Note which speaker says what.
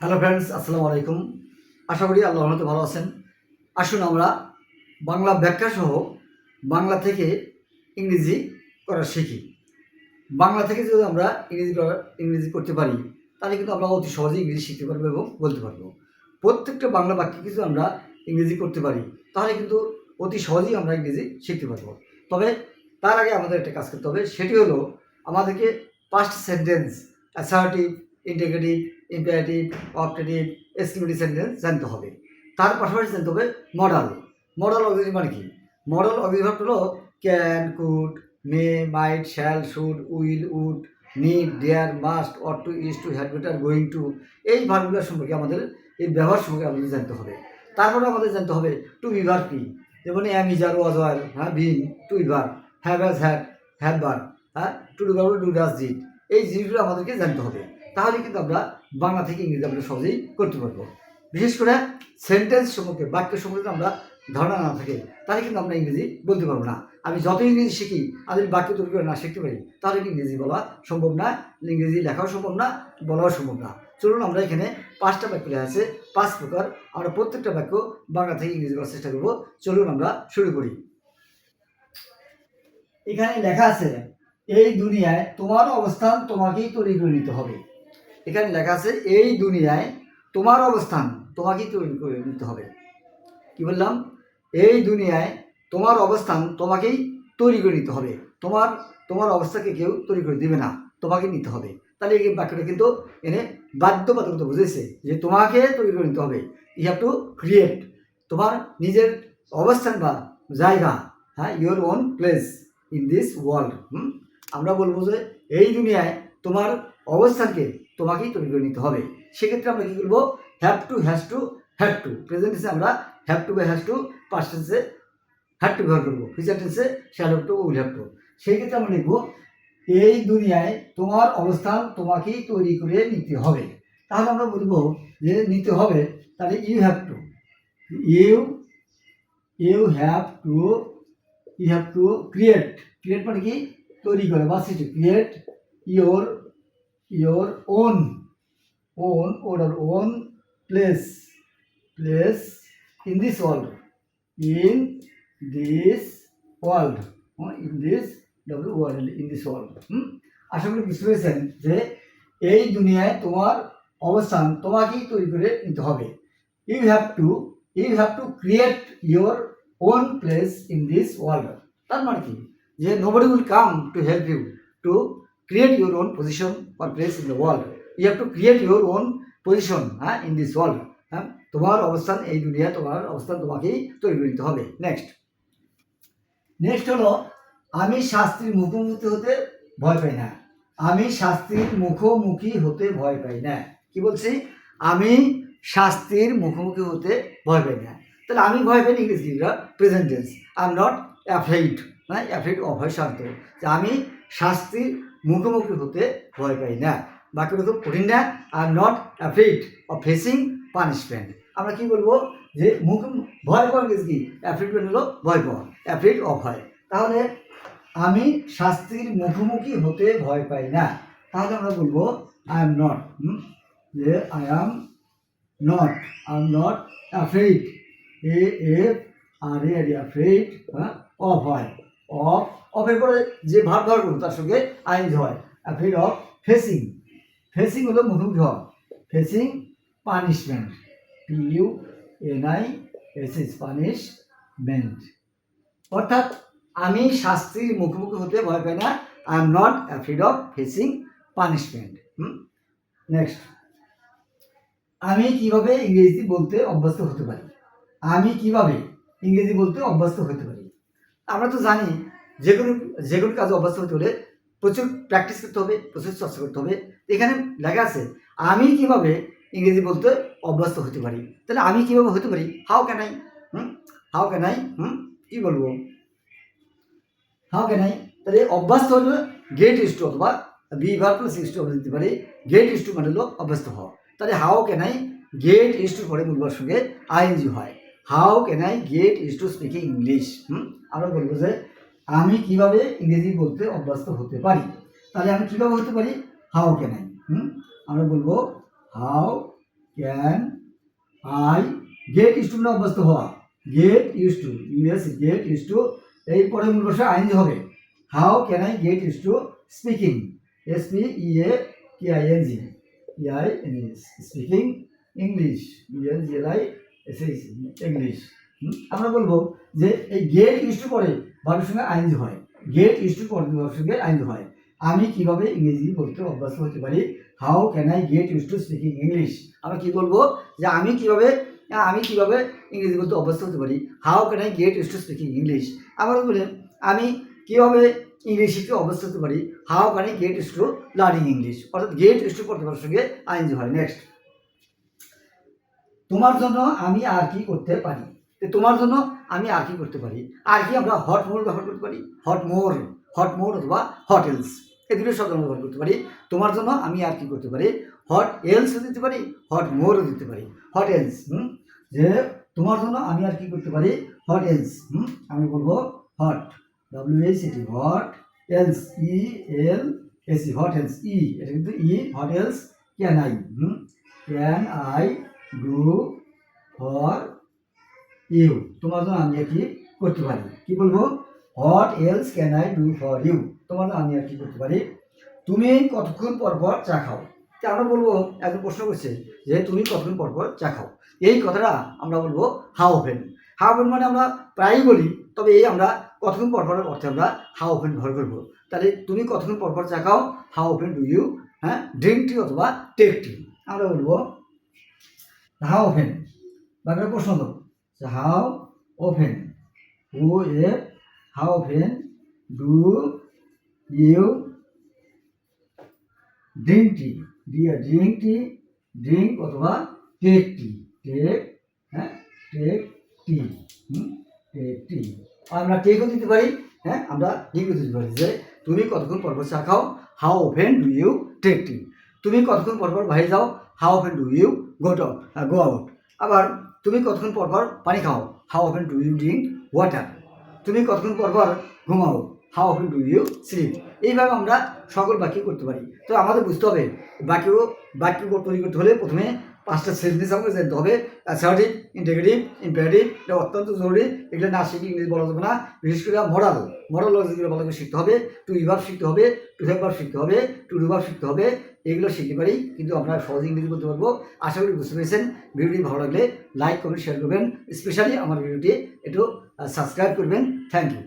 Speaker 1: Hello friends আসসালামু আলাইকুম। আশা করি আল্লাহ রহমতে ভালো আছেন। আসুন আমরা বাংলা ব্যাখ্যা সহ বাংলা থেকে ইংরেজি করা শিখি। বাংলা থেকে যদি আমরা ইংরেজি করা, ইংরেজি করতে পারি, তাহলে কিন্তু আমরা অতি সহজেই ইংরেজি শিখতে পারব এবং বলতে পারব। প্রত্যেকটা বাংলা বাক্যে কিছু আমরা ইংরেজি করতে পারি, তাহলে কিন্তু অতি সহজেই আমরা ইংরেজি শিখতে পারব। তবে তার আগে আমাদের একটা কাজ করতে হবে, সেটি হলো আমাদেরকে past sentence assertive interrogative imperative optative exclamatory sentence জানতে হবে। তার পাশাপাশি জানতে হবে মডাল মডাল অক্সিলারি মানে কি? মডাল অক্সিলারি হলো can could may might shall should will would need dare must ought to is to had better going to এই ভার্বগুলোর সম্পর্কে আমাদের এই ব্যবহার সম্পর্কে আমাদের জানতে হবে। তারপরে আমাদের জানতে হবে টু বিভার কি? যেমন অ্যাম ইজার ওয়াজ ওয়ার হ্যাঁ been to be have has had have বার হ্যাঁ to do do does did এই জিনিসগুলো আমাদেরকে জানতে হবে। তাহলে কিন্তু আমরা বাংলা থেকে ইংরেজি আমরা সহজেই করতে পারব। বিশেষ করে সেন্টেন্স সম্পর্কে, বাক্য সম্পর্কে আমরা ধারণা না থাকে, তাহলে কিন্তু আমরা ইংরেজি বলতে পারব না। আমি যত ইংরেজি শিখি, আমি বাক্য তৈরি করে না শিখতে পারি, তাহলে ইংরেজি বলা সম্ভব না, ইংরেজি লেখাও সম্ভব না, বলাও সম্ভব না। চলুন আমরা এখানে পাঁচটা বাক্য লেখা আছে, পাঁচ প্রকার। আমরা প্রত্যেকটা বাক্য বাংলা থেকে ইংরেজি করার চেষ্টা করব। চলুন আমরা শুরু করি। এখানে লেখা আছে, এই দুনিয়ায় তোমার অবস্থান তোমাকেই তৈরি করে নিতে হবে। এখানে লেখা আছে, এই দুনিয়ায় তোমার অবস্থান তোমাকেই তৈরি করে নিতে হবে। কি বললাম? এই দুনিয়ায় তোমার অবস্থান তোমাকেই তৈরি করে নিতে হবে। তোমার তোমার অবস্থাকে কেউ তৈরি করে দিবে না, তোমাকে নিতে হবে। তাহলে এই বাক্যটা কিন্তু এনে বাধ্যবাধকতা বুঝেছে যে তোমাকে তৈরি করে নিতে হবে। ইউ হ্যাভ টু ক্রিয়েট তোমার নিজের অবস্থান বা জায়গা হ্যাঁ your own place in this world আমরা বলব যে এই দুনিয়ায় তোমার অবস্থানকে তোমাকেই তৈরি করে নিতে হবে। সেক্ষেত্রে আমরা কী করব? Have to has to have to present টেন্সে আমরা হ্যাভ টু বা হ্যাজ টু পাস্ট টেন্সে হ্যাভ টু ব্যবহার করব। ফিউচার টেন্সে shall have to will have to সেই ক্ষেত্রে আমরা লিখব, এই দুনিয়ায় তোমার অবস্থান তোমাকেই তৈরি করে নিতে হবে। তাহলে আমরা বলব যে নিতে হবে, তাহলে you have to you you have to you have to create create মানে কি? তৈরি করে বা সৃষ্টি। Create your your own own or own place place in this world in this world in this W world in this world hmm আশা করি বুঝতে পেরেছেন যে এই দুনিয়ায় তোমার অবস্থান তোমাকেই তৈরি করে নিতে হবে। You have to you have to create your own place in this world তার মানে কি? যে nobody will come to help you to create your own position or place in the world you have to create your own position হ্যাঁ in this world হ্যাঁ তোমার অবস্থান এই দুনিয়ায় তোমার অবস্থান তোমাকেই তৈরি করে নিতে হবে। নেক্সট নেক্সট হলো, আমি শাস্ত্রীর মুখোমুখি হতে ভয় পাই না। আমি শাস্ত্রীর মুখোমুখি হতে ভয় পাই না। কি বলছি? আমি শাস্তির মুখোমুখি হতে ভয় পাই না। তাহলে আমি ভয় পাই ইংরেজি present tense I am not afraid মানে অ্যাফ্রেড অভয় শান্ত। যে আমি শাস্তির মুখোমুখি হতে ভয় পাই না। বাক্যটা খুব কঠিন না am not afraid of facing punishment আমরা কি বলব যে মুখ ভয় পাওয়া গেছে কি? অ্যাফ্রেড মানে হলো ভয় পাওয়া। অফ হয়। তাহলে আমি শাস্তির মুখোমুখি হতে ভয় পাই না। তাহলে আমরা বলব আই এম নট যে I am not I am not afraid A F R A afraid of হয়। অফ অফের পরে যে ভাব ধর করব তার সঙ্গে আইন হয় অ্যাফ্রেড অফ ফেসিং ফেসিং হলো মুখোমুখি হওয়া facing punishment P U N I S S punishment অর্থাৎ আমি শাস্তির মুখোমুখি হতে ভয় পাই না। I am not afraid of facing punishment next আমি কীভাবে ইংরেজি বলতে অভ্যস্ত হতে পারি? আমি কীভাবে ইংরেজি বলতে অভ্যস্ত হতে পারি? আমরা তো জানি যে কোনো যে কোনো কাজে অভ্যস্ত হতে হলে প্রচুর প্র্যাকটিস করতে হবে, প্রচুর চর্চা করতে হবে। এখানে লেখা আছে, আমি কীভাবে ইংরেজি বলতে অভ্যস্ত হতে পারি? তাহলে আমি কীভাবে হতে পারি? How can I hmm? How can I hmm? কি বলব? হাউ ক্যান আই তাহলে অভ্যস্ত হলে গেট ইস টু অথবা be verb plus used to আমরা দিতে পারি গেট ইস্টু মানে হলো অভ্যস্ত হওয়া। তাহলে how can I get used to পরে মূলবার সঙ্গে আইএনজি হয়। How can I get used to speaking English hmm? আমরা বলব যে, আমি কীভাবে ইংরেজি বলতে অভ্যস্ত হতে পারি? তাহলে আমি কীভাবে হতে পারি? How can I hmm? আমরা বলব how can I get use to মানে অভ্যস্ত হওয়া? Get use to US get use to এই পরে মূল ভাষা আইন হবে। How can I get use to speaking S P E A K I N G E I N G speaking English E N G L I English. আমরা বলব যে এই গেট ইউজ টু পরে সঙ্গে আইন হয়। গেট ইউজ টু পরে সঙ্গে আইন হয়। আমি কীভাবে ইংরেজি বলতে অভ্যস্ত হতে পারি? How can I get use to speaking English আমরা কি বলব? যে আমি কীভাবে আমি কীভাবে ইংরেজি বলতে অভ্যস্ত হতে পারি? How can I get use to speaking English আবার বলেন আমি কীভাবে ইংলিশ শিখতে অভ্যস্ত হতে পারি? How can I get use to learning English অর্থাৎ গেট ইউজ টু পড়তে পারার সঙ্গে আইন হয়। নেক্সট তোমার জন্য আমি আর কি করতে পারি? তোমার জন্য আমি আর কি করতে পারি? আর কি আমরা হট মোর ব্যবহার করতে পারি? হট মোর হট মোর অথবা হট এলস এই দুটো শব্দ আমরা ব্যবহার করতে পারি। তোমার জন্য আমি আর কি করতে পারি? হট এলসও দিতে পারি হট মোরও দিতে পারি। What else hmm? যে তোমার জন্য আমি আর কি করতে পারি? What else hmm? আমি বলব হট ডাব্লিউ এস এটি what else E L S what else E এটা কিন্তু E what else can I hmm? Can I do for you তোমার জন্য আমি কি করতে পারি? কি বলব? What else can I do for you তোমার জন্য আমি আর কি করতে পারি? তুমি কতক্ষণ পর পর চা খাও? আমরা বলব, একজন প্রশ্ন করছে যে তুমি কতক্ষণ পর পর চা খাও? এই কথাটা আমরা বলব হাউ ওপেন হাউ ওপেন মানে আমরা প্রায়ই বলি, তবে এই আমরা কতক্ষণ পর পরের অর্থে আমরা হাও ওপেন ব্যবহার করব। তাহলে তুমি কতক্ষণ পর পর চা খাও? হাও ওপেন ডু ইউ হ্যাঁ? ড্রিঙ্ক টি অথবা টেক টি আমরা বলব হাউ ওপেন বাংলা প্রশ্ন So how often, who if, how often do you drink tea? Do you drink tea? অথবা টেক টি টেক হ্যাঁ? Take tea take tea. আমরা টেকও দিতে পারি হ্যাঁ? আমরা ড্রিঙ্কও দিতে পারি। যে তুমি কতক্ষণ পরপর পর চা খাও? How often do you take tea তুমি কতক্ষণ পরপর পর বাইরে যাও? How often do you go to go out আবার তুমি কতক্ষণ পর পর পানি খাও? How often do you drink water তুমি কতক্ষণ পর পর ঘুমাও? How often do you sleep এইভাবে আমরা সকল বাক্য করতে পারি। তো আমাদের বুঝতে হবে, বাক্য বাক্য তৈরি করতে হলে প্রথমে পাঁচটা সেন্টেন্স আমাকে জানতে হবে। অ্যাসার্টিভ ইন্টিগ্রেটিভ ইম্পারেটিভ এটা অত্যন্ত জরুরি। এগুলো না শিখে ইংলিশ বলা যাবে না। বিশেষ করে মরাল মরাল যেগুলো বলা যাবে শিখতে হবে। টু ইভার শিখতে হবে টু হেভার শিখতে হবে টু ডুভার শিখতে হবে। এগুলো শিখতে পারি, কিন্তু আমরা সহজে ইংরেজি বলতে পারব। আশা করি বুঝতে পেরেছেন। ভিডিওটি ভালো লাগলে লাইক, কমেন্ট শেয়ার করবেন। স্পেশালি আমার ভিডিওটি একটু সাবস্ক্রাইব করবেন। Thank you